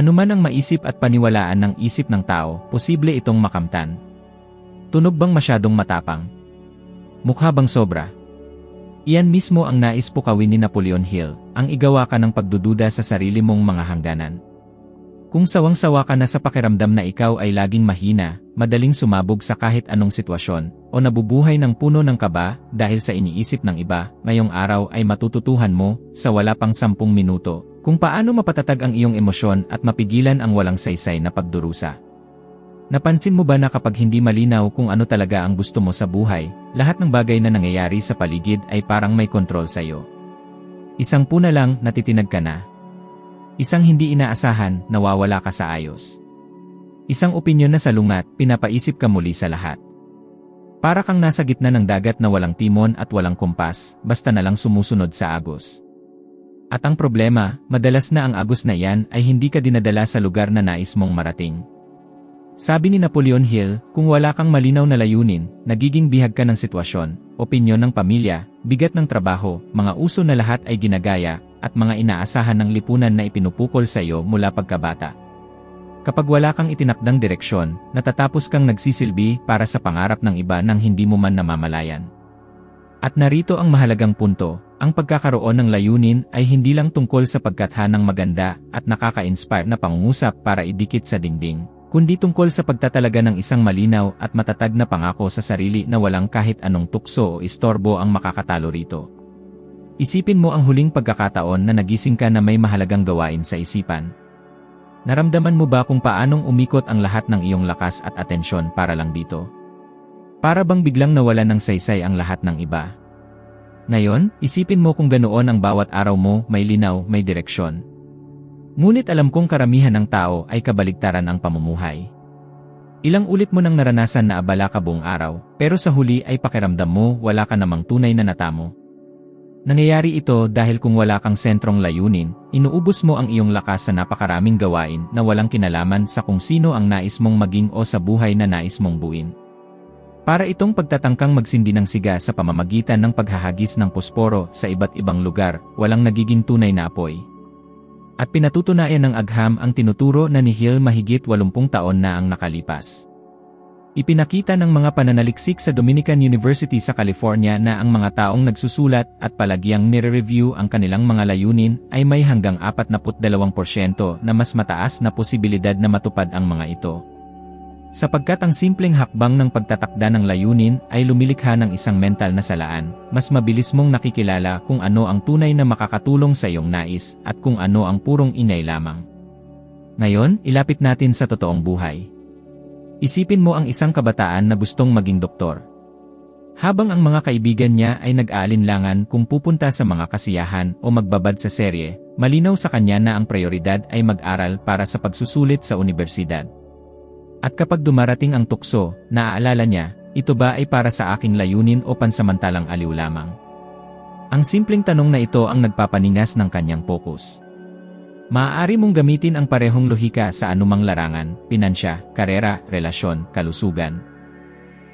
Ano man ang maisip at paniwalaan ng isip ng tao, posible itong makamtan. Tunog bang masyadong matapang? Mukha bang sobra? Iyan mismo ang nais pukawin ni Napoleon Hill, ang igawa ka ng pagdududa sa sarili mong mga hangganan. Kung sawang-sawa ka na sa pakiramdam na ikaw ay laging mahina, madaling sumabog sa kahit anong sitwasyon, o nabubuhay ng puno ng kaba dahil sa iniisip ng iba, ngayong araw ay matututuhan mo, sa wala pang sampung minuto, kung paano mapatatag ang iyong emosyon at mapigilan ang walang saysay na pagdurusa. Napansin mo ba na kapag hindi malinaw kung ano talaga ang gusto mo sa buhay, lahat ng bagay na nangyayari sa paligid ay parang may kontrol sa iyo? Isang puna lang, natitinag ka na, Isang hindi inaasahan, nawawala ka sa ayos. Isang opinyon na salungat, pinapaisip ka muli sa lahat. Para kang nasa gitna ng dagat na walang timon at walang kumpas, basta na lang sumusunod sa agos. At ang problema, madalas na ang agos na yan ay hindi ka dinadala sa lugar na nais mong marating. Sabi ni Napoleon Hill, kung wala kang malinaw na layunin, nagiging bihag ka ng sitwasyon, opinyon ng pamilya, bigat ng trabaho, mga uso na lahat ay ginagaya, at mga inaasahan ng lipunan na ipinupukol sa iyo mula pagkabata. Kapag wala kang itinakdang direksyon, natatapos kang nagsisilbi para sa pangarap ng iba nang hindi mo man namamalayan. At narito ang mahalagang punto, ang pagkakaroon ng layunin ay hindi lang tungkol sa pagkatha ng maganda at nakaka-inspire na pangungusap para idikit sa dingding, kundi tungkol sa pagtatalaga ng isang malinaw at matatag na pangako sa sarili na walang kahit anong tukso o istorbo ang makakatalo rito. Isipin mo ang huling pagkakataon na nagising ka na may mahalagang gawain sa isipan. Naramdaman mo ba kung paanong umikot ang lahat ng iyong lakas at atensyon para lang dito? Para bang biglang nawala ng saysay ang lahat ng iba? Ngayon, isipin mo kung ganoon ang bawat araw mo, may linaw, may direksyon. Ngunit alam kong karamihan ng tao ay kabaligtaran ang pamumuhay. Ilang ulit mo nang naranasan na abala ka buong araw, pero sa huli ay pakiramdam mo wala ka namang tunay na natamo. Nangyayari ito dahil kung wala kang sentrong layunin, inuubos mo ang iyong lakas sa napakaraming gawain na walang kinalaman sa kung sino ang nais mong maging o sa buhay na nais mong buin. Para itong pagtatangkang magsindi ng siga sa pamamagitan ng paghahagis ng posporo sa iba't ibang lugar, walang nagiging tunay na apoy. At pinatutunayan ng agham ang tinuturo na ni Hill mahigit 80 taon na ang nakalipas. Ipinakita ng mga pananaliksik sa Dominican University sa California na ang mga taong nagsusulat at palagyang nire-review ang kanilang mga layunin ay may hanggang 42% na mas mataas na posibilidad na matupad ang mga ito. Sapagkat ang simpleng hakbang ng pagtatakda ng layunin ay lumilikha ng isang mental na salaan, mas mabilis mong nakikilala kung ano ang tunay na makakatulong sa iyong nais at kung ano ang purong inay lamang. Ngayon, ilapit natin sa totoong buhay. Isipin mo ang isang kabataan na gustong maging doktor. Habang ang mga kaibigan niya ay nag-aalinlangan kung pupunta sa mga kasiyahan o magbabad sa serye, malinaw sa kanya na ang prioridad ay mag-aral para sa pagsusulit sa universidad. At kapag dumarating ang tukso, naaalala niya, ito ba ay para sa aking layunin o pansamantalang aliw lamang? Ang simpleng tanong na ito ang nagpapaningas ng kanyang focus. Maaari mong gamitin ang parehong lohika sa anumang larangan, pinansya, karera, relasyon, kalusugan.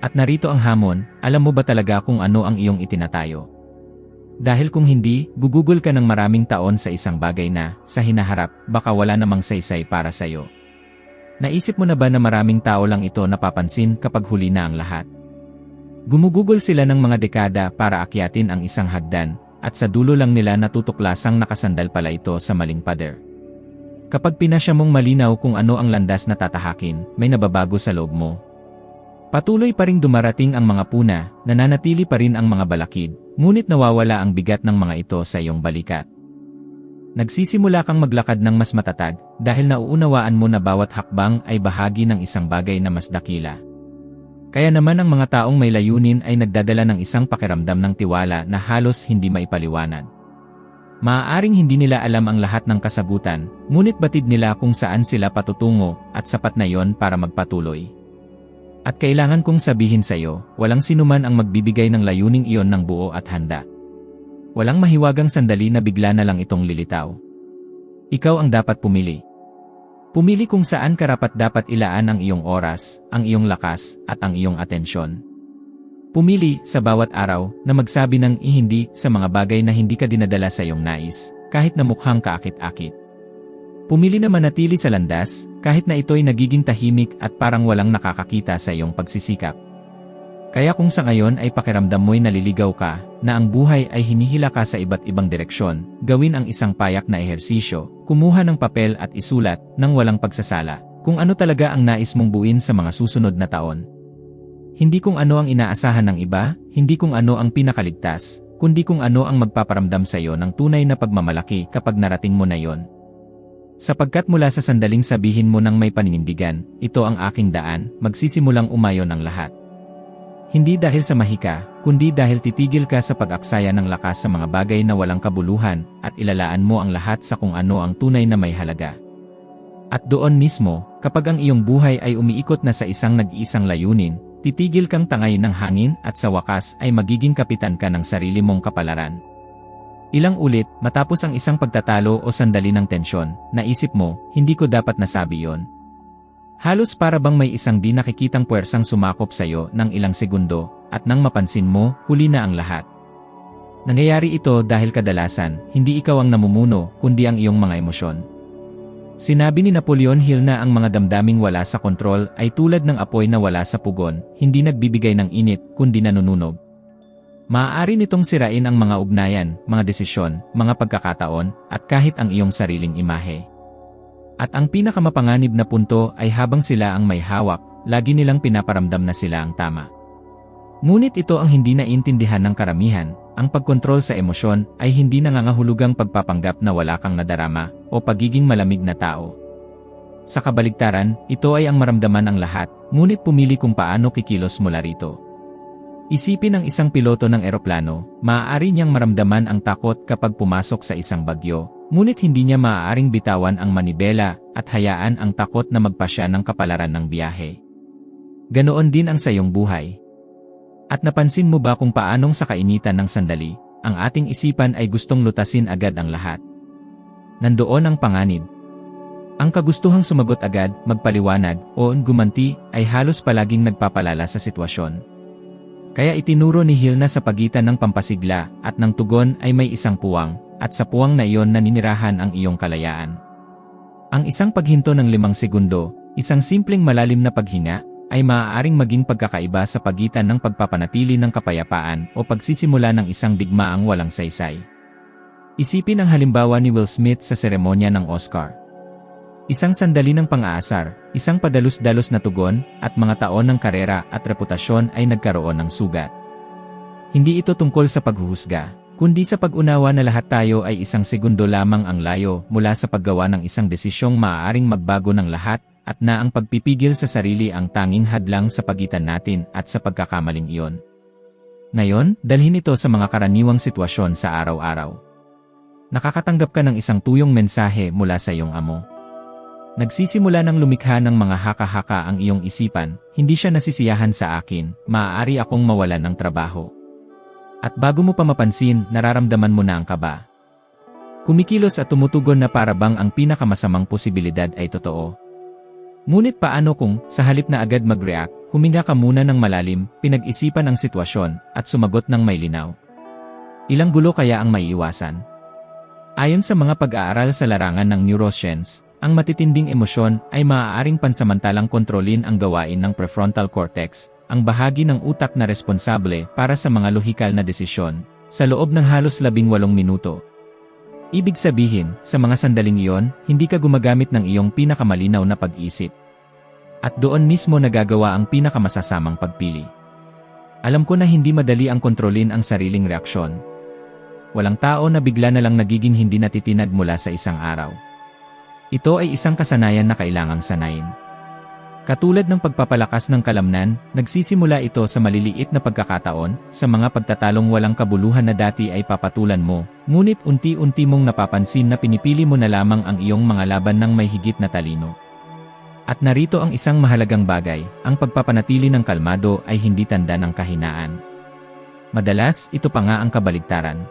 At narito ang hamon, alam mo ba talaga kung ano ang iyong itinatayo? Dahil kung hindi, gugugol ka ng maraming taon sa isang bagay na, sa hinaharap, baka wala namang saysay para sa'yo. Naisip mo na ba na maraming tao lang ito napapansin kapag huli na ang lahat? Gumugugol sila ng mga dekada para akyatin ang isang hagdan, at sa dulo lang nila natutuklasang nakasandal pala ito sa maling pader. Kapag pinasya mong malinaw kung ano ang landas na tatahakin, may nababago sa loob mo. Patuloy pa ring dumarating ang mga puna, nananatili pa rin ang mga balakid, ngunit nawawala ang bigat ng mga ito sa iyong balikat. Nagsisimula kang maglakad ng mas matatag dahil nauunawaan mo na bawat hakbang ay bahagi ng isang bagay na mas dakila. Kaya naman ang mga taong may layunin ay nagdadala ng isang pakiramdam ng tiwala na halos hindi maipaliwanag. Maaaring hindi nila alam ang lahat ng kasagutan, ngunit batid nila kung saan sila patutungo at sapat na yon para magpatuloy. At kailangan kong sabihin sa iyo, walang sinuman ang magbibigay ng layuning iyon ng buo at handa. Walang mahiwagang sandali na bigla na lang itong lilitaw. Ikaw ang dapat pumili. Pumili kung saan karapat dapat ilaan ang iyong oras, ang iyong lakas, at ang iyong atensyon. Pumili sa bawat araw na magsabi ng ihindi sa mga bagay na hindi ka dinadala sa iyong nais, kahit na mukhang kaakit-akit. Pumili na manatili sa landas, kahit na ito'y nagiging tahimik at parang walang nakakakita sa iyong pagsisikap. Kaya kung sa ngayon ay pakiramdam mo'y naliligaw ka, na ang buhay ay hinihila ka sa iba't ibang direksyon, gawin ang isang payak na ehersisyo, kumuha ng papel at isulat, ng walang pagsasala, kung ano talaga ang nais mong buuin sa mga susunod na taon. Hindi kung ano ang inaasahan ng iba, hindi kung ano ang pinakaligtas, kundi kung ano ang magpaparamdam sa iyo ng tunay na pagmamalaki kapag narating mo na yon. Sapagkat mula sa sandaling sabihin mo ng may paninindigan, ito ang aking daan, magsisimulang umayon ang lahat. Hindi dahil sa mahika, kundi dahil titigil ka sa pag-aksaya ng lakas sa mga bagay na walang kabuluhan at ilalaan mo ang lahat sa kung ano ang tunay na may halaga. At doon mismo, kapag ang iyong buhay ay umiikot na sa isang nag-iisang layunin, titigil kang tangay ng hangin at sa wakas ay magiging kapitan ka ng sarili mong kapalaran. Ilang ulit, matapos ang isang pagtatalo o sandali ng tensyon, naisip mo, hindi ko dapat nasabi yon. Halos para bang may isang di nakikitang puwersang sumakop sa iyo ng ilang segundo, at nang mapansin mo, huli na ang lahat. Nangyayari ito dahil kadalasan, hindi ikaw ang namumuno, kundi ang iyong mga emosyon. Sinabi ni Napoleon Hill na ang mga damdaming wala sa kontrol ay tulad ng apoy na wala sa pugon, hindi nagbibigay ng init, kundi nanununog. Maaari nitong sirain ang mga ugnayan, mga desisyon, mga pagkakataon, at kahit ang iyong sariling imahe. At ang pinakamapanganib na punto ay habang sila ang may hawak, lagi nilang pinaparamdam na sila ang tama. Ngunit ito ang hindi naintindihan ng karamihan, ang pagkontrol sa emosyon ay hindi nangangahulugang pagpapanggap na wala kang nadarama o pagiging malamig na tao. Sa kabaligtaran, ito ay ang maramdaman ng lahat, ngunit pumili kung paano kikilos mula rito. Isipin ng isang piloto ng eroplano, maaari niyang maramdaman ang takot kapag pumasok sa isang bagyo, ngunit hindi niya maaaring bitawan ang manibela at hayaan ang takot na magpasya ng kapalaran ng biyahe. Ganoon din ang sayong buhay. At napansin mo ba kung paanong sa kainitan ng sandali, ang ating isipan ay gustong lutasin agad ang lahat? Nandoon ang panganib. Ang kagustuhang sumagot agad, magpaliwanag, o gumanti ay halos palaging nagpapalala sa sitwasyon. Kaya itinuro ni Hill na sa pagitan ng pampasigla at ng tugon ay may isang puwang, at sa puwang na iyon naninirahan ang iyong kalayaan. Ang isang paghinto ng limang segundo, isang simpleng malalim na paghinga, ay maaaring maging pagkakaiba sa pagitan ng pagpapanatili ng kapayapaan o pagsisimula ng isang digmaang walang saysay. Isipin ang halimbawa ni Will Smith sa seremonya ng Oscar. Isang sandali ng pang-aasar, isang padalus-dalos na tugon, at mga taon ng karera at reputasyon ay nagkaroon ng sugat. Hindi ito tungkol sa paghuhusga, kundi sa pag-unawa na lahat tayo ay isang segundo lamang ang layo mula sa paggawa ng isang desisyong maaaring magbago ng lahat at na ang pagpipigil sa sarili ang tanging hadlang sa pagitan natin at sa pagkakamaling iyon. Ngayon, dalhin ito sa mga karaniwang sitwasyon sa araw-araw. Nakakatanggap ka ng isang tuyong mensahe mula sa iyong amo. Nagsisimula ng lumikha ng mga haka-haka ang iyong isipan, hindi siya nasisiyahan sa akin, maaari akong mawalan ng trabaho. At bago mo pa mapansin, nararamdaman mo na ang kaba. Kumikilos at tumutugon na para bang ang pinakamasamang posibilidad ay totoo. Ngunit paano kung, sa halip na agad mag-react, huminga ka muna ng malalim, pinag-isipan ang sitwasyon, at sumagot ng may linaw? Ilang gulo kaya ang maiiwasan? Ayon sa mga pag-aaral sa larangan ng neuroscience, ang matitinding emosyon ay maaaring pansamantalang kontrolin ang gawain ng prefrontal cortex, ang bahagi ng utak na responsable para sa mga lohikal na desisyon, sa loob ng halos labing walong minuto. Ibig sabihin, sa mga sandaling iyon, hindi ka gumagamit ng iyong pinakamalinaw na pag-isip. At doon mismo nagagawa ang pinakamasasamang pagpili. Alam ko na hindi madali ang kontrolin ang sariling reaksyon. Walang tao na bigla na lang nagiging hindi natitinag mula sa isang araw. Ito ay isang kasanayan na kailangang sanayin. Katulad ng pagpapalakas ng kalamnan, nagsisimula ito sa maliliit na pagkakataon, sa mga pagtatalong walang kabuluhan na dati ay papatulan mo, ngunit unti-unti mong napapansin na pinipili mo na lamang ang iyong mga laban ng may higit na talino. At narito ang isang mahalagang bagay, ang pagpapanatili ng kalmado ay hindi tanda ng kahinaan. Madalas, ito pa nga ang kabaligtaran.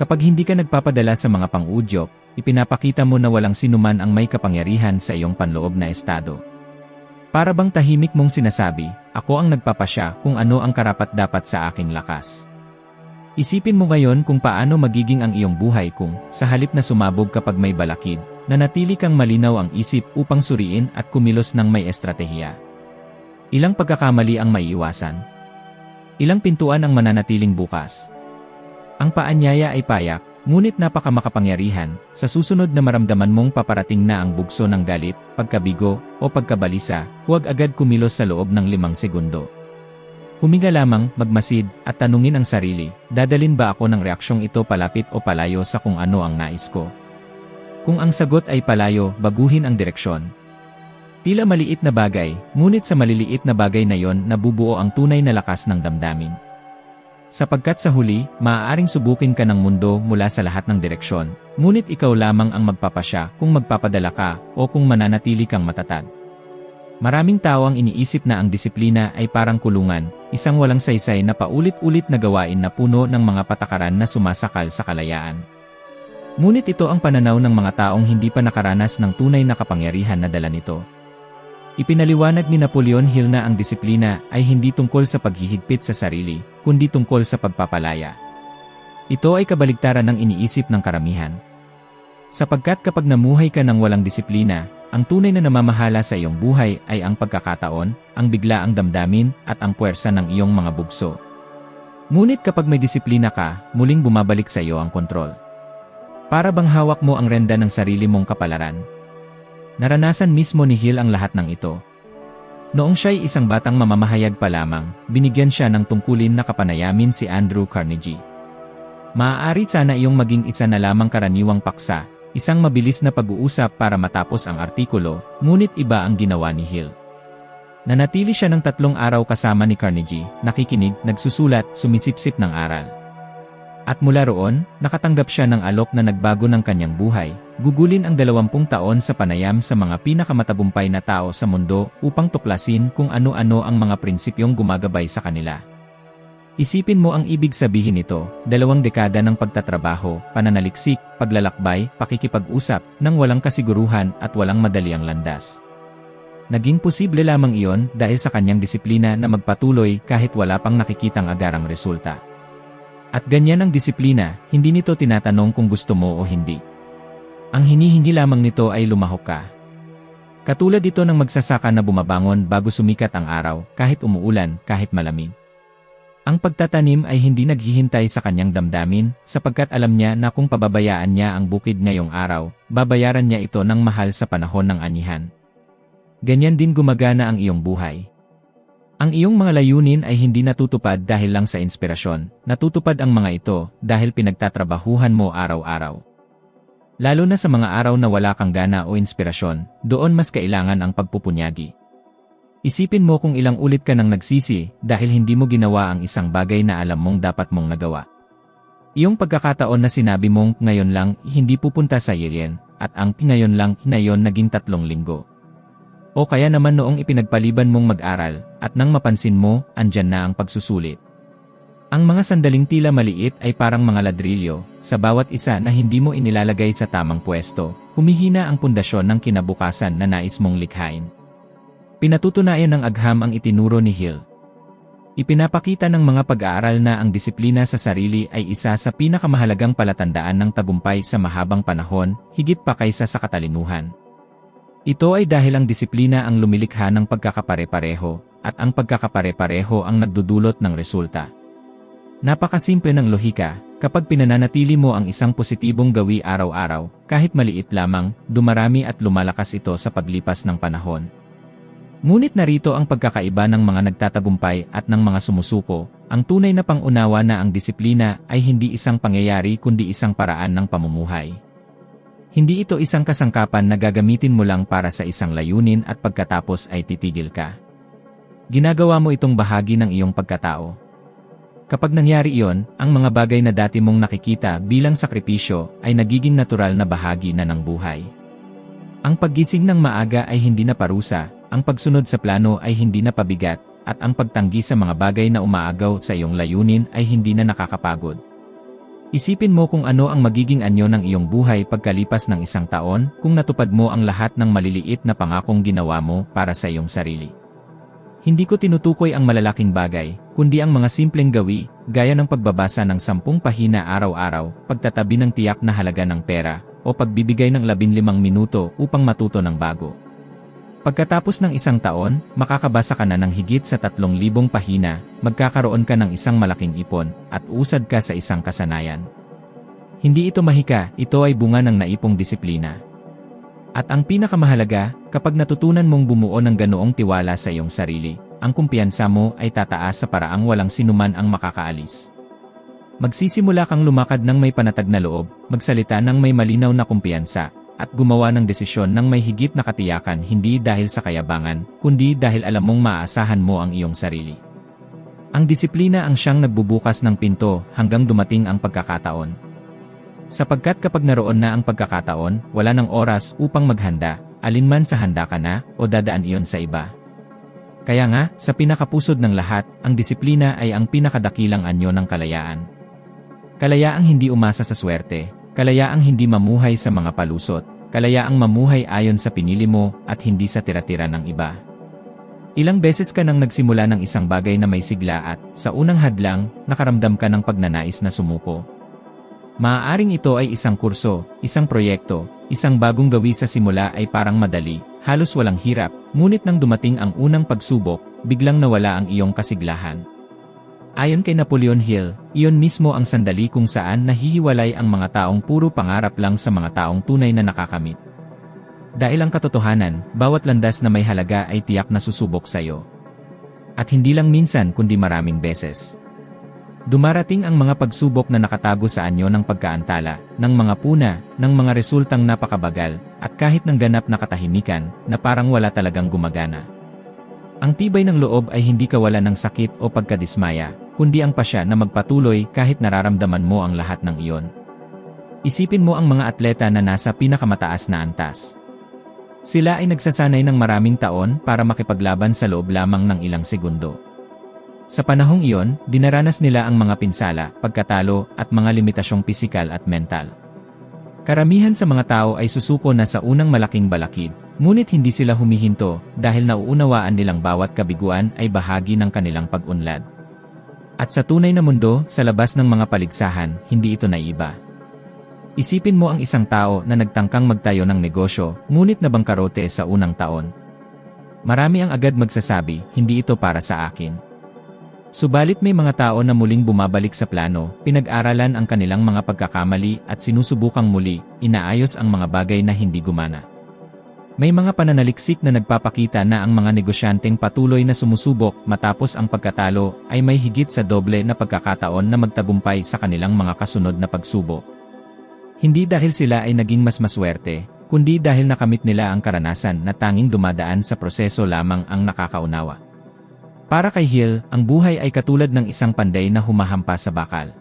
Kapag hindi ka nagpapadala sa mga pang-udyok, ipinapakita mo na walang sinuman ang may kapangyarihan sa iyong panloob na estado. Para bang tahimik mong sinasabi, ako ang nagpapasya kung ano ang karapat-dapat sa aking lakas. Isipin mo ngayon kung paano magiging ang iyong buhay kung, sa halip na sumabog kapag may balakid, nanatili kang malinaw ang isip upang suriin at kumilos ng may estratehiya. Ilang pagkakamali ang maiiwasan. Ilang pintuan ang mananatiling bukas. Ang paanyaya ay payak, ngunit napakamakapangyarihan, sa susunod na maramdaman mong paparating na ang bugso ng galit, pagkabigo, o pagkabalisa, huwag agad kumilos sa loob ng limang segundo. Huminga lamang, magmasid, at tanungin ang sarili, dadalin ba ako ng reaksyong ito palapit o palayo sa kung ano ang nais ko? Kung ang sagot ay palayo, baguhin ang direksyon. Tila maliit na bagay, ngunit sa maliliit na bagay na yon nabubuo ang tunay na lakas ng damdamin. Sapagkat sa huli, maaaring subukin ka ng mundo mula sa lahat ng direksyon, ngunit ikaw lamang ang magpapasya kung magpapadala ka o kung mananatili kang matatag. Maraming tao ang iniisip na ang disiplina ay parang kulungan, isang walang saysay na paulit-ulit na gawain na puno ng mga patakaran na sumasakal sa kalayaan. Ngunit ito ang pananaw ng mga taong hindi pa nakaranas ng tunay na kapangyarihan na dala nito. Ipinaliwanag ni Napoleon Hill na ang disiplina ay hindi tungkol sa paghihigpit sa sarili, kundi tungkol sa pagpapalaya. Ito ay kabaligtaran ng iniisip ng karamihan. Sapagkat kapag namuhay ka ng walang disiplina, ang tunay na namamahala sa iyong buhay ay ang pagkakataon, ang biglaang damdamin, at ang puwersa ng iyong mga bugso. Ngunit kapag may disiplina ka, muling bumabalik sa iyo ang kontrol. Para bang hawak mo ang renda ng sarili mong kapalaran. Naranasan mismo ni Hill ang lahat ng ito. Noong siya'y isang batang mamamahayag pa lamang, binigyan siya ng tungkulin na kapanayamin si Andrew Carnegie. Maaari sana iyong maging isa na lamang karaniwang paksa, Isang mabilis na pag-uusap para matapos ang artikulo, ngunit iba ang ginawa ni Hill. Nanatili siya ng tatlong araw kasama ni Carnegie, nakikinig, nagsusulat, sumisipsip ng aral. At mula roon, nakatanggap siya ng alok na nagbago ng kanyang buhay, gugulin ang dalawampung taon sa panayam sa mga pinakamatabumpay na tao sa mundo upang tuklasin kung ano-ano ang mga prinsipyong gumagabay sa kanila. Isipin mo ang ibig sabihin nito, dalawang dekada ng pagtatrabaho, pananaliksik, paglalakbay, pakikipag-usap, nang walang kasiguruhan at walang madaliang landas. Naging posible lamang iyon dahil sa kanyang disiplina na magpatuloy kahit wala pang nakikitang agarang resulta. At ganyan ang disiplina, hindi nito tinatanong kung gusto mo o hindi. Ang hinihingi lamang nito ay lumahok ka. Katulad ito ng magsasaka na bumabangon bago sumikat ang araw, kahit umuulan, kahit malamig. Ang pagtatanim ay hindi naghihintay sa kanyang damdamin, sapagkat alam niya na kung pababayaan niya ang bukid ngayong araw, babayaran niya ito ng mahal sa panahon ng anihan. Ganyan din gumagana ang iyong buhay. Ang iyong mga layunin ay hindi natutupad dahil lang sa inspirasyon, natutupad ang mga ito dahil pinagtatrabahuhan mo araw-araw. Lalo na sa mga araw na wala kang gana o inspirasyon, doon mas kailangan ang pagpupunyagi. Isipin mo kung ilang ulit ka nang nagsisi dahil hindi mo ginawa ang isang bagay na alam mong dapat mong nagawa. Iyong pagkakataon na sinabi mong ngayon lang hindi pupunta sa Yerian at ang ngayon lang ngayon naging tatlong linggo. O kaya naman noong ipinagpaliban mong mag-aral at nang mapansin mo, andyan na ang pagsusulit. Ang mga sandaling tila maliit ay parang mga ladrilyo, sa bawat isa na hindi mo inilalagay sa tamang pwesto, humihina ang pundasyon ng kinabukasan na nais mong likhain. Pinatutunayan ng agham ang itinuro ni Hill. Ipinapakita ng mga pag-aaral na ang disiplina sa sarili ay isa sa pinakamahalagang palatandaan ng tagumpay sa mahabang panahon, higit pa kaysa sa katalinuhan. Ito ay dahil ang disiplina ang lumilikha ng pagkakapare-pareho, at ang pagkakapare-pareho ang nagdudulot ng resulta. Napakasimple ng lohika, kapag pinananatili mo ang isang positibong gawi araw-araw, kahit maliit lamang, dumarami at lumalakas ito sa paglipas ng panahon. Ngunit narito ang pagkakaiba ng mga nagtatagumpay at ng mga sumusuko, ang tunay na pangunawa na ang disiplina ay hindi isang pangyayari kundi isang paraan ng pamumuhay. Hindi ito isang kasangkapan na gagamitin mo lang para sa isang layunin at pagkatapos ay titigil ka. Ginagawa mo itong bahagi ng iyong pagkatao. Kapag nangyari iyon, ang mga bagay na dati mong nakikita bilang sakripisyo ay nagiging natural na bahagi na ng buhay. Ang paggising ng maaga ay hindi na parusa, ang pagsunod sa plano ay hindi na pabigat, at ang pagtanggi sa mga bagay na umaagaw sa iyong layunin ay hindi na nakakapagod. Isipin mo kung ano ang magiging anyo ng iyong buhay pagkalipas ng isang taon kung natupad mo ang lahat ng maliliit na pangakong ginawa mo para sa iyong sarili. Hindi ko tinutukoy ang malalaking bagay, kundi ang mga simpleng gawi, gaya ng pagbabasa ng sampung pahina araw-araw, pagtatabi ng tiyak na halaga ng pera, o pagbibigay ng 15 minuto upang matuto ng bago. Pagkatapos ng isang taon, makakabasa ka na ng higit sa 3,000 pahina, magkakaroon ka ng isang malaking ipon, at usad ka sa isang kasanayan. Hindi ito mahika, ito ay bunga ng naipong disiplina. At ang pinakamahalaga, kapag natutunan mong bumuo ng ganoong tiwala sa iyong sarili, ang kumpiyansa mo ay tataas sa paraang walang sinuman ang makakaalis. Magsisimula kang lumakad ng may panatag na loob, magsalita ng may malinaw na kumpiyansa, at gumawa ng desisyon ng may higit na katiyakan hindi dahil sa kayabangan, kundi dahil alam mong maaasahan mo ang iyong sarili. Ang disiplina ang siyang nagbubukas ng pinto hanggang dumating ang pagkakataon. Sapagkat kapag naroon na ang pagkakataon, wala ng oras upang maghanda, alinman sa handa ka na o dadaan iyon sa iba. Kaya nga, sa pinakapusod ng lahat, ang disiplina ay ang pinakadakilang anyo ng kalayaan. Kalayaang hindi umasa sa swerte, kalayaang hindi mamuhay sa mga palusot, kalayaang mamuhay ayon sa pinili mo at hindi sa tira-tira ng iba. Ilang beses ka nang nagsimula ng isang bagay na may sigla at, sa unang hadlang, nakaramdam ka ng pagnanais na sumuko. Maaaring ito ay isang kurso, isang proyekto, isang bagong gawi sa simula ay parang madali, halos walang hirap, ngunit nang dumating ang unang pagsubok, biglang nawala ang iyong kasiglahan. Ayon kay Napoleon Hill, iyon mismo ang sandali kung saan nahihiwalay ang mga taong puro pangarap lang sa mga taong tunay na nakakamit. Dahil ang katotohanan, bawat landas na may halaga ay tiyak na susubok sa iyo. At hindi lang minsan kundi maraming beses. Dumarating ang mga pagsubok na nakatago sa anyo ng pagkaantala, ng mga puna, ng mga resultang napakabagal, at kahit ng ganap na katahimikan, na parang wala talagang gumagana. Ang tibay ng loob ay hindi kawala ng sakit o pagkadismaya, kundi ang pasya na magpatuloy kahit nararamdaman mo ang lahat ng iyon. Isipin mo ang mga atleta na nasa pinakamataas na antas. Sila ay nagsasanay ng maraming taon para makipaglaban sa loob lamang ng ilang segundo. Sa panahong iyon, dinaranas nila ang mga pinsala, pagkatalo, at mga limitasyong pisikal at mental. Karamihan sa mga tao ay susuko na sa unang malaking balakid, ngunit hindi sila humihinto dahil nauunawaan nilang bawat kabiguan ay bahagi ng kanilang pag-unlad. At sa tunay na mundo, sa labas ng mga paligsahan, hindi ito naiba. Isipin mo ang isang tao na nagtangkang magtayo ng negosyo, ngunit nabangkarote sa unang taon. Marami ang agad magsasabi, hindi ito para sa akin. Subalit may mga tao na muling bumabalik sa plano, pinag-aralan ang kanilang mga pagkakamali at sinusubukang muli, inaayos ang mga bagay na hindi gumana. May mga pananaliksik na nagpapakita na ang mga negosyanteng patuloy na sumusubok matapos ang pagkatalo ay may higit sa doble na pagkakataon na magtagumpay sa kanilang mga kasunod na pagsubok. Hindi dahil sila ay naging mas maswerte, kundi dahil nakamit nila ang karanasan na tanging dumadaan sa proseso lamang ang nakakaunawa. Para kay Hill, ang buhay ay katulad ng isang panday na humahampas sa bakal.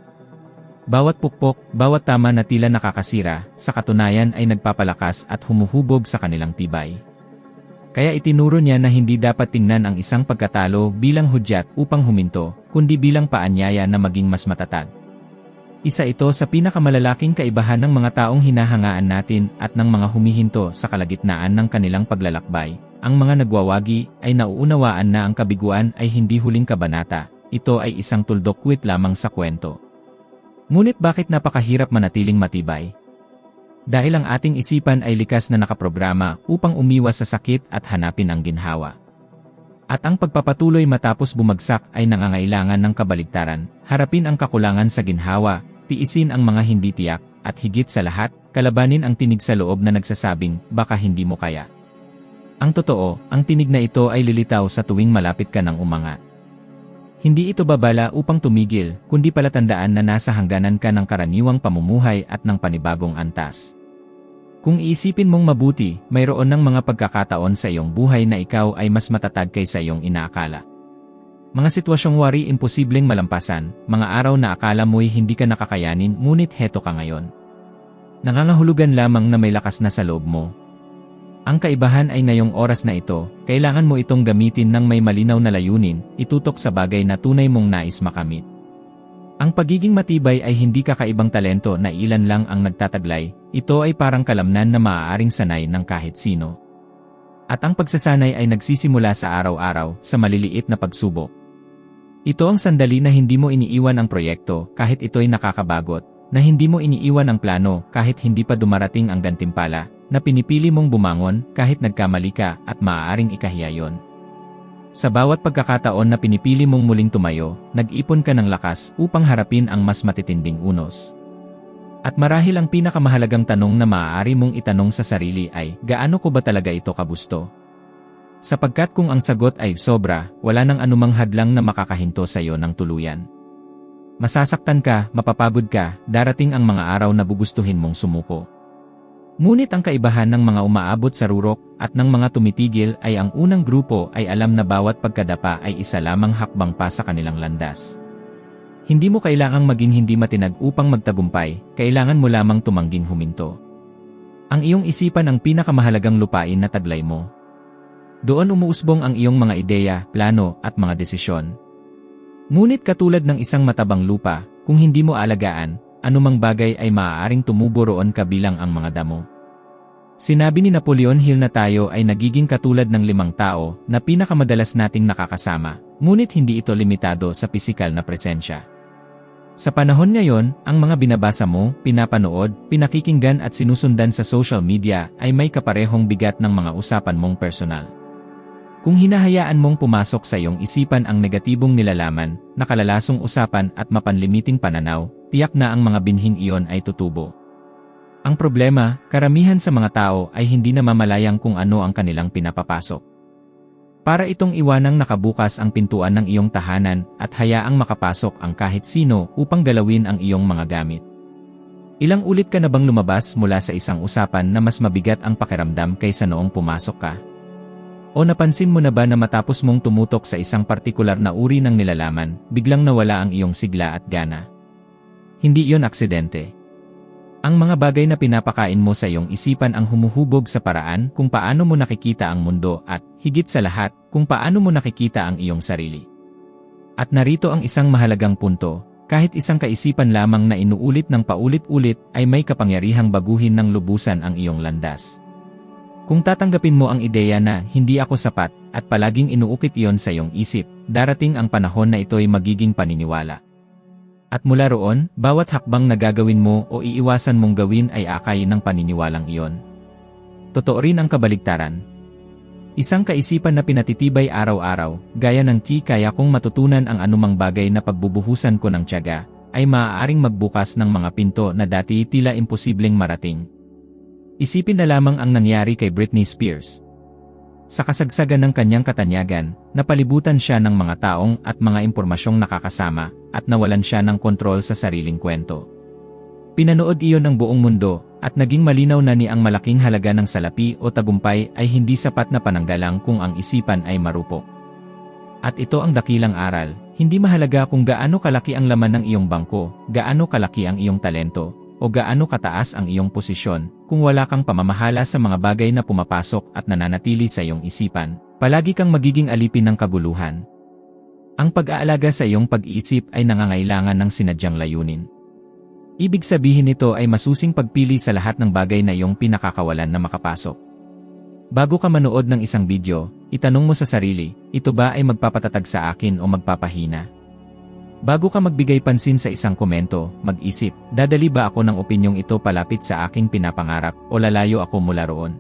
Bawat pukpok, bawat tama na tila nakakasira, sa katunayan ay nagpapalakas at humuhubog sa kanilang tibay. Kaya itinuro niya na hindi dapat tingnan ang isang pagkatalo bilang hudyat upang huminto, kundi bilang paanyaya na maging mas matatag. Isa ito sa pinakamalalaking kaibahan ng mga taong hinahangaan natin at ng mga humihinto sa kalagitnaan ng kanilang paglalakbay, ang mga nagwawagi ay nauunawaan na ang kabiguan ay hindi huling kabanata, ito ay isang tuldokwit lamang sa kwento. Ngunit bakit napakahirap manatiling matibay? Dahil ang ating isipan ay likas na nakaprograma upang umiwas sa sakit at hanapin ang ginhawa. At ang pagpapatuloy matapos bumagsak ay nangangailangan ng kabaligtaran, harapin ang kakulangan sa ginhawa, tiisin ang mga hindi tiyak, at higit sa lahat, kalabanin ang tinig sa loob na nagsasabing, baka hindi mo kaya. Ang totoo, ang tinig na ito ay lilitaw sa tuwing malapit ka ng umangat. Hindi ito babala upang tumigil, kundi palatandaan na nasa hangganan ka ng karaniwang pamumuhay at ng panibagong antas. Kung iisipin mong mabuti, mayroon ng mga pagkakataon sa iyong buhay na ikaw ay mas matatag kaysa iyong inaakala. Mga sitwasyong wari imposibleng malampasan, mga araw na akala mo'y hindi ka nakakayanin ngunit heto ka ngayon. Nangangahulugan lamang na may lakas na sa loob mo, ang kaibahan ay ngayong oras na ito, kailangan mo itong gamitin ng may malinaw na layunin, itutok sa bagay na tunay mong nais makamit. Ang pagiging matibay ay hindi kakaibang talento na ilan lang ang nagtataglay, ito ay parang kalamnan na maaaring sanay ng kahit sino. At ang pagsasanay ay nagsisimula sa araw-araw sa maliliit na pagsubok. Ito ang sandali na hindi mo iniiwan ang proyekto kahit ito'y nakakabagot, na hindi mo iniiwan ang plano kahit hindi pa dumarating ang gantimpala, na pinipili mong bumangon kahit nagkamali ka at maaaring ikahiya yon. Sa bawat pagkakataon na pinipili mong muling tumayo, nag-ipon ka ng lakas upang harapin ang mas matitinding unos. At marahil ang pinakamahalagang tanong na maaari mong itanong sa sarili ay, gaano ko ba talaga ito kabusto? Sapagkat kung ang sagot ay sobra, wala nang anumang hadlang na makakahinto sa iyo ng tuluyan. Masasaktan ka, mapapagod ka, darating ang mga araw na bugustuhin mong sumuko. Ngunit ang kaibahan ng mga umaabot sa rurok at ng mga tumitigil ay ang unang grupo ay alam na bawat pagkadapa ay isa lamang hakbang pa sa kanilang landas. Hindi mo kailangang maging hindi matinag upang magtagumpay, kailangan mo lamang tumangging huminto. Ang iyong isipan ang pinakamahalagang lupain na taglay mo. Doon umuusbong ang iyong mga ideya, plano, at mga desisyon. Ngunit katulad ng isang matabang lupa, kung hindi mo alagaan, anumang bagay ay maaaring tumubo roon kabilang ang mga damo. Sinabi ni Napoleon Hill na tayo ay nagiging katulad ng limang tao na pinakamadalas nating nakakasama, ngunit hindi ito limitado sa pisikal na presensya. Sa panahon ngayon, ang mga binabasa mo, pinapanood, pinakikinggan at sinusundan sa social media ay may kaparehong bigat ng mga usapan mong personal. Kung hinahayaan mong pumasok sa iyong isipan ang negatibong nilalaman, nakalalasong usapan at mapanlimiting pananaw, tiyak na ang mga binhing iyon ay tutubo. Ang problema, karamihan sa mga tao ay hindi namamalayang kung ano ang kanilang pinapapasok. Para itong iwanang nakabukas ang pintuan ng iyong tahanan at hayaang makapasok ang kahit sino upang galawin ang iyong mga gamit. Ilang ulit ka na bang lumabas mula sa isang usapan na mas mabigat ang pakiramdam kaysa noong pumasok ka? O napansin mo na ba na matapos mong tumutok sa isang partikular na uri ng nilalaman, biglang nawala ang iyong sigla at gana? Hindi iyon aksidente. Ang mga bagay na pinapakain mo sa iyong isipan ang humuhubog sa paraan kung paano mo nakikita ang mundo at, higit sa lahat, kung paano mo nakikita ang iyong sarili. At narito ang isang mahalagang punto, kahit isang kaisipan lamang na inuulit ng paulit-ulit ay may kapangyarihang baguhin ng lubusan ang iyong landas. Kung tatanggapin mo ang ideya na hindi ako sapat at palaging inuukit iyon sa iyong isip, darating ang panahon na ito'y magiging paniniwala. At mula roon, bawat hakbang na gagawin mo o iiwasan mong gawin ay akay ng paniniwalang iyon. Totoo rin ang kabaligtaran. Isang kaisipan na pinatitibay araw-araw, gaya ng ti kaya kong matutunan ang anumang bagay na pagbubuhusan ko ng tiyaga, ay maaaring magbukas ng mga pinto na dati tila imposibleng marating. Isipin na lamang ang nangyari kay Britney Spears. Sa kasagsagan ng kanyang katanyagan, napalibutan siya ng mga taong at mga impormasyong nakakasama at nawalan siya ng kontrol sa sariling kwento. Pinanood iyon ng buong mundo at naging malinaw na ni ang malaking halaga ng salapi o tagumpay ay hindi sapat na pananggalang kung ang isipan ay marupok. At ito ang dakilang aral, hindi mahalaga kung gaano kalaki ang laman ng iyong bangko, gaano kalaki ang iyong talento, o gaano kataas ang iyong posisyon, kung wala kang pamamahala sa mga bagay na pumapasok at nananatili sa iyong isipan, palagi kang magiging alipin ng kaguluhan. Ang pag-aalaga sa iyong pag-iisip ay nangangailangan ng sinadyang layunin. Ibig sabihin nito ay masusing pagpili sa lahat ng bagay na iyong pinakakawalan na makapasok. Bago ka manood ng isang video, itanong mo sa sarili, ito ba ay magpapatatag sa akin o magpapahina? Bago ka magbigay pansin sa isang komento, mag-isip, dadali ba ako ng opinyong ito palapit sa aking pinapangarap o lalayo ako mula roon?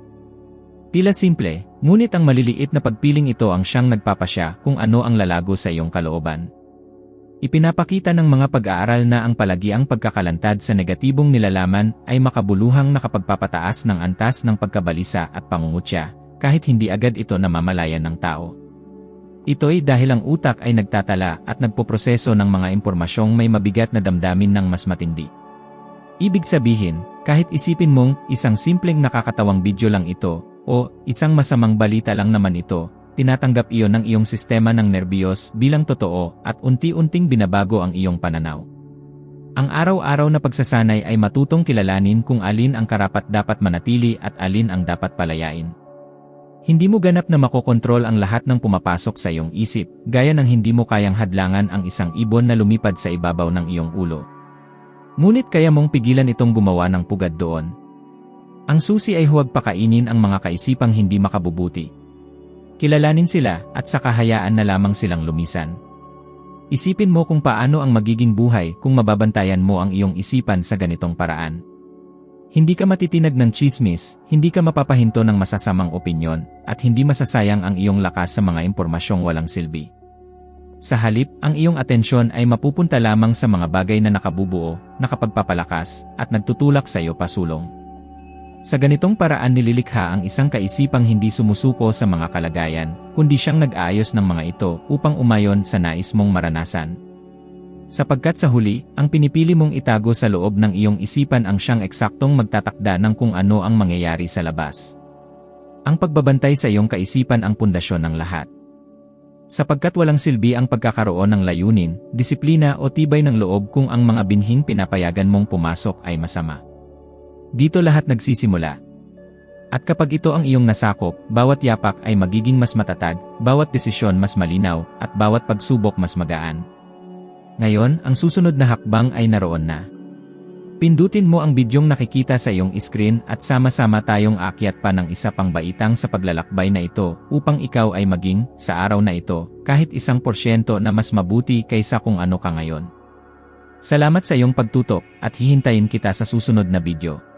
Tila simple, ngunit ang maliliit na pagpiling ito ang siyang nagpapasya kung ano ang lalago sa iyong kalooban. Ipinapakita ng mga pag-aaral na ang palagiang pagkakalantad sa negatibong nilalaman ay makabuluhang nakapagpapataas ng antas ng pagkabalisa at pangungutya, kahit hindi agad ito namamalayan ng tao. Ito'y dahil ang utak ay nagtatala at nagpoproseso ng mga impormasyong may mabigat na damdamin ng mas matindi. Ibig sabihin, kahit isipin mong isang simpleng nakakatawang video lang ito, o isang masamang balita lang naman ito, tinatanggap iyon ng iyong sistema ng nerbiyos bilang totoo at unti-unting binabago ang iyong pananaw. Ang araw-araw na pagsasanay ay matutong kilalanin kung alin ang karapat dapat manatili at alin ang dapat palayain. Hindi mo ganap na makokontrol ang lahat ng pumapasok sa iyong isip, gaya ng hindi mo kayang hadlangan ang isang ibon na lumipad sa ibabaw ng iyong ulo. Ngunit kaya mong pigilan itong gumawa ng pugad doon. Ang susi ay huwag pakainin ang mga kaisipang hindi makabubuti, Kilalanin sila at saka hayaan na lamang silang lumisan. Isipin mo kung paano ang magiging buhay kung mababantayan mo ang iyong isipan sa ganitong paraan. Hindi ka matitinag ng chismis, hindi ka mapapahinto ng masasamang opinyon, at hindi masasayang ang iyong lakas sa mga impormasyong walang silbi. Sa halip, ang iyong atensyon ay mapupunta lamang sa mga bagay na nakabubuo, nakapagpapalakas, at nagtutulak sa iyo pasulong. Sa ganitong paraan nililikha ang isang kaisipang hindi sumusuko sa mga kalagayan, kundi siyang nag-aayos ng mga ito upang umayon sa nais mong maranasan. Sapagkat sa huli, ang pinipili mong itago sa loob ng iyong isipan ang siyang eksaktong magtatakda ng kung ano ang mangyayari sa labas. Ang pagbabantay sa iyong kaisipan ang pundasyon ng lahat. Sapagkat walang silbi ang pagkakaroon ng layunin, disiplina o tibay ng loob kung ang mga binhing pinapayagan mong pumasok ay masama. Dito lahat nagsisimula. At kapag ito ang iyong nasakop, bawat yapak ay magiging mas matatag, bawat desisyon mas malinaw, at bawat pagsubok mas magaan. Ngayon, ang susunod na hakbang ay naroon na. Pindutin mo ang bidyong nakikita sa iyong screen at sama-sama tayong akyat pa ng isa pang baitang sa paglalakbay na ito upang ikaw ay maging, sa araw na ito, kahit isang porsyento na mas mabuti kaysa kung ano ka ngayon. Salamat sa iyong pagtutok at hihintayin kita sa susunod na video.